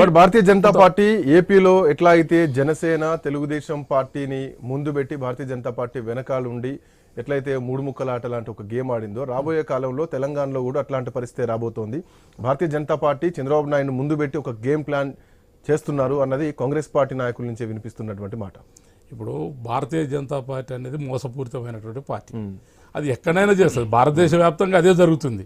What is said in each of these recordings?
But Bharatiya Janata party ఏపీలో ఎట్లా అయితే జనసేన తెలుగుదేశం పార్టీని ముందు పెట్టి భారతీయ జనతా పార్టీ వెనకాల ఉండి ఎట్లయితే మూడు ముక్కల ఆట లాంటి ఒక గేమ్ ఆడిందో రాబోయే కాలంలో తెలంగాణలో కూడా అట్లాంటి పరిస్థితి రాబోతోంది. భారతీయ జనతా పార్టీ చంద్రబాబు నాయుడు ముందు పెట్టి ఒక గేమ్ ప్లాన్ చేస్తున్నారు అన్నది కాంగ్రెస్ పార్టీ నాయకుల నుంచే వినిపిస్తున్నటువంటి మాట. ఇప్పుడు భారతీయ జనతా పార్టీ అనేది మోసపూరితమైనటువంటి పార్టీ. అది ఎక్కడైనా చేస్తుంది. భారతదేశ వ్యాప్తంగా అదే జరుగుతుంది.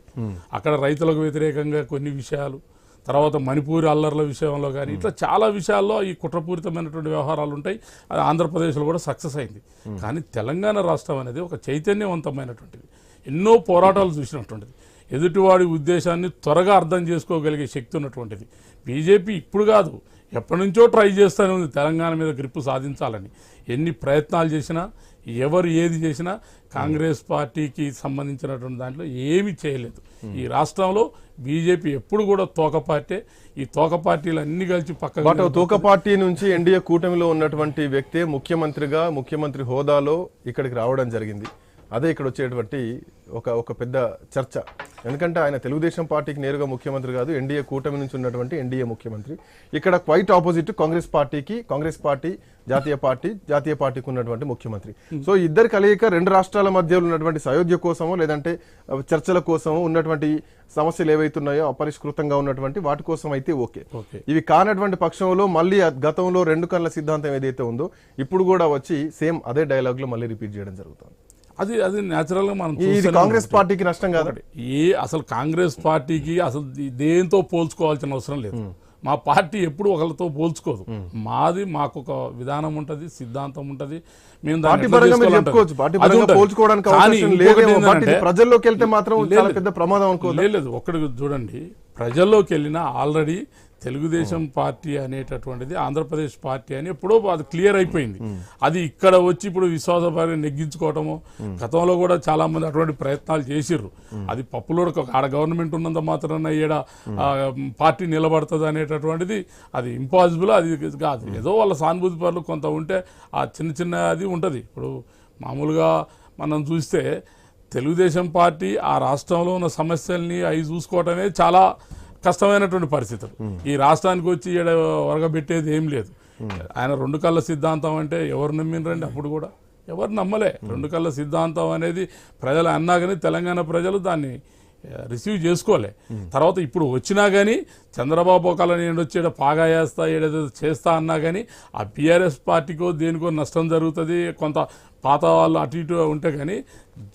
అక్కడ రైతులకు వ్యతిరేకంగా కొన్ని విషయాలు తర్వాత మణిపూరి అల్లర్ల విషయంలో కానీ ఇట్లా చాలా విషయాల్లో ఈ కుట్రపూరితమైనటువంటి వ్యవహారాలు ఉంటాయి అది ఆంధ్రప్రదేశ్లో కూడా సక్సెస్ అయింది. కానీ తెలంగాణ రాష్ట్రం అనేది ఒక చైతన్యవంతమైనటువంటిది. ఎన్నో పోరాటాలు చూసినటువంటిది. ఎదుటివాడి ఉద్దేశాన్ని త్వరగా అర్థం చేసుకోగలిగే శక్తి ఉన్నటువంటిది. బీజేపీ ఇప్పుడు కాదు. ఎప్పటి నుంచో ట్రై చేస్తూనే ఉంది తెలంగాణ మీద గ్రిప్పు సాధించాలని. ఎన్ని ప్రయత్నాలు చేసినా ఎవరు ఏది చేసినా కాంగ్రెస్ పార్టీకి సంబంధించినటువంటి దాంట్లో ఏమీ చేయలేదు. ఈ రాష్ట్రంలో బీజేపీ ఎప్పుడు కూడా తోక పార్టీ ఈ తోక పార్టీలు అన్ని కలిసి పక్కకు బట్ తూక పార్టీ నుంచి ఎన్డీఏ కూటమిలో ఉన్నటువంటి వ్యక్తే ముఖ్యమంత్రిగా ముఖ్యమంత్రి హోదాలో ఇక్కడికి రావడం జరిగింది. అదే ఇక్కడ వచ్చేటువంటి ఒక ఒక పెద్ద చర్చ. ఎందుకంటే ఆయన తెలుగుదేశం పార్టీకి నేరుగా ముఖ్యమంత్రి కాదు ఎన్డీఏ కూటమి నుంచి ఉన్నటువంటి ఎన్డీఏ ముఖ్యమంత్రి. ఇక్కడ క్వైట్ ఆపోజిట్ కాంగ్రెస్ పార్టీకి కాంగ్రెస్ పార్టీ జాతీయ పార్టీ జాతీయ పార్టీకి ఉన్నటువంటి ముఖ్యమంత్రి. సో ఇద్దరు కలయిక రెండు రాష్ట్రాల మధ్య ఉన్నటువంటి సయోధ్య కోసమో లేదంటే చర్చల కోసమో ఉన్నటువంటి సమస్యలు ఏవైతున్నాయో అపరిష్కృతంగా ఉన్నటువంటి వాటి కోసం అయితే ఓకే. ఇవి కానటువంటి పక్షంలో మళ్ళీ గతంలో రెండు కళ్ళ సిద్ధాంతం ఏదైతే ఉందో ఇప్పుడు కూడా వచ్చి సేమ్ అదే డైలాగ్లో మళ్ళీ రిపీట్ చేయడం జరుగుతుంది. అది అది న్యాచురల్గా మనం ఇది కాంగ్రెస్ పార్టీకి నష్టం కాదు. ఏ అసలు కాంగ్రెస్ పార్టీకి అసలు దేంతో పోల్చుకోవాల్సిన అవసరం లేదు. మా పార్టీ ఎప్పుడు ఒకరితో పోల్చుకోదు. మాది మాకు ఒక విధానం ఉంటది సిద్ధాంతం ఉంటది. మేము ప్రజల్లోకి వెళ్తే మాత్రం లేదు. ఒక్కడికి చూడండి. ప్రజల్లోకి వెళ్ళినా ఆల్రెడీ తెలుగుదేశం పార్టీ అనేటటువంటిది ఆంధ్రప్రదేశ్ పార్టీ అని ఎప్పుడో అది క్లియర్ అయిపోయింది. అది ఇక్కడ వచ్చి ఇప్పుడు విశ్వాసపార్టీ నెగ్గించుకోవటము గతంలో కూడా చాలా మంది అటువంటి ప్రయత్నాలు చేసిర్రు. అది పప్పులో ఆడ గవర్నమెంట్ ఉన్నంత మాత్రాన ఈడ పార్టీ నిలబడుతుంది అనేటటువంటిది అది ఇంపాసిబుల్ అది కాదు. ఏదో వాళ్ళ సానుభూతి పనులు కొంత ఉంటే ఆ చిన్న చిన్న అది ఉంటుంది. ఇప్పుడు మామూలుగా మనం చూస్తే తెలుగుదేశం పార్టీ ఆ రాష్ట్రంలో ఉన్న సమస్యల్ని అవి చూసుకోవటమే చాలా కష్టమైనటువంటి పరిస్థితులు. ఈ రాష్ట్రానికి వచ్చి ఈడ వరగబెట్టేది ఏం లేదు. ఆయన రెండు కళ్ళ సిద్ధాంతం అంటే ఎవరు నమ్మినరండి అప్పుడు కూడా? ఎవరు నమ్మలే. రెండు కళ్ళ సిద్ధాంతం అనేది ప్రజలు అన్నా కానీ తెలంగాణ ప్రజలు దాన్ని రిసీవ్ చేసుకోలే. తర్వాత ఇప్పుడు వచ్చినా కానీ చంద్రబాబు ఒకళ్ళ నేను వచ్చి ఈడ పాగా వేస్తా ఏడేదో చేస్తా అన్నా కానీ ఆ బీఆర్ఎస్ పార్టీకో దేనికో నష్టం జరుగుతుంది కొంత పాత వాళ్ళు అటు ఇటు ఉంటే కానీ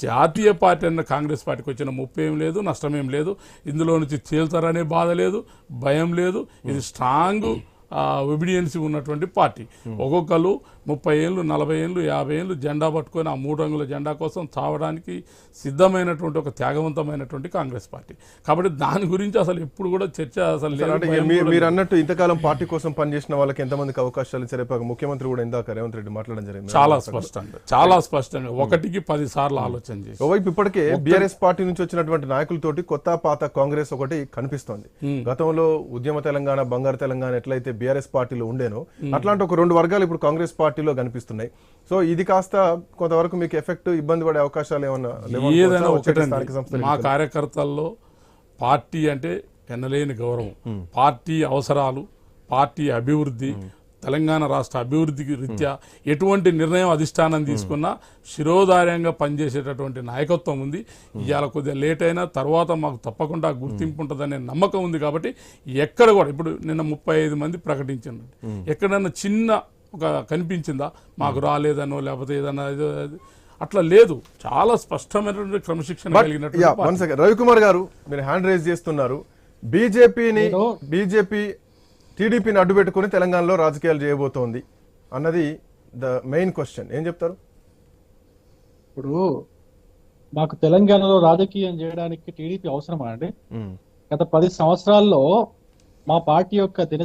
జాతీయ పార్టీ అన్న కాంగ్రెస్ పార్టీకి వచ్చిన ముప్పు ఏం లేదు నష్టం ఏం లేదు. ఇందులో నుంచి తేల్తారనే బాధ లేదు భయం లేదు. ఇది స్ట్రాంగ్ ఒబిడియన్సీ ఉన్నటువంటి పార్టీ. ఒక్కొక్కరు ముప్పై ఏళ్ళు నలభై ఏళ్ళు యాభై ఏళ్ళు జెండా పట్టుకొని ఆ మూడు రంగుల జెండా కోసం చావడానికి సిద్ధమైనటువంటి ఒక త్యాగవంతమైనటువంటి కాంగ్రెస్ పార్టీ. కాబట్టి దాని గురించి అసలు ఎప్పుడు కూడా చర్చ అసలు మీరు అన్నట్టు ఇంతకాలం పార్టీ కోసం పనిచేసిన వాళ్ళకి ఎంతమందికి అవకాశాలు రేపు ముఖ్యమంత్రి కూడా ఇందాక రేవంత్ రెడ్డి మాట్లాడడం జరిగింది. చాలా స్పష్టంగా చాలా స్పష్టంగా ఒకటికి పది సార్లు ఆలోచన చేసి. ఓవైపు ఇప్పటికే బీఆర్ఎస్ పార్టీ నుంచి వచ్చినటువంటి నాయకులతోటి కొత్త పాత కాంగ్రెస్ ఒకటి కనిపిస్తోంది. గతంలో ఉద్యమ తెలంగాణ బంగారు తెలంగాణ ఎట్లయితే బీఆర్ఎస్ పార్టీలో ఉండేనో. అట్లాంటి ఒక రెండు వర్గాలు ఇప్పుడు కాంగ్రెస్ పార్టీలో కనిపిస్తున్నాయి. సో ఇది కాస్త కొంతవరకు మీకు ఎఫెక్ట్ ఇబ్బంది పడే అవకాశాలు ఏమన్నా మా కార్యకర్తల్లో పార్టీ అంటే ఎన్నలేని గౌరవం. పార్టీ అవసరాలు పార్టీ అభివృద్ధి తెలంగాణ రాష్ట్ర అభివృద్ధికి రీత్యా ఎటువంటి నిర్ణయం అధిష్టానం తీసుకున్నా శిరోధార్యంగా పనిచేసేటటువంటి నాయకత్వం ఉంది. ఇవాళ కొద్దిగా లేట్ అయినా తర్వాత మాకు తప్పకుండా గుర్తింపు ఉంటుందనే నమ్మకం ఉంది కాబట్టి ఎక్కడ కూడా ఇప్పుడు నిన్న ముప్పై ఐదు మంది ప్రకటించారు ఎక్కడన్నా చిన్న ఒక కనిపించిందా? మాకు రాలేదనో లేకపోతే ఏదన్నా ఏదో- ఏదో- అట్లా లేదు. చాలా స్పష్టమైనటువంటి క్రమశిక్షణ సెకండ్ రవికుమార్ గారు మీరు హ్యాండ్ రైజ్ చేస్తున్నారు. బీజేపీని బీజేపీ టీడీపీని అడ్డు పెట్టుకుని తెలంగాణలో రాజకీయాలు చేయబోతోంది అన్నది ద మెయిన్ క్వశ్చన్. ఏం చెప్తారు? ఇప్పుడు మాకు తెలంగాణలో రాజకీయం చేయడానికి టీడీపీ అవసరమా అండి? గత పది సంవత్సరాల్లో మా పార్టీ యొక్క దిన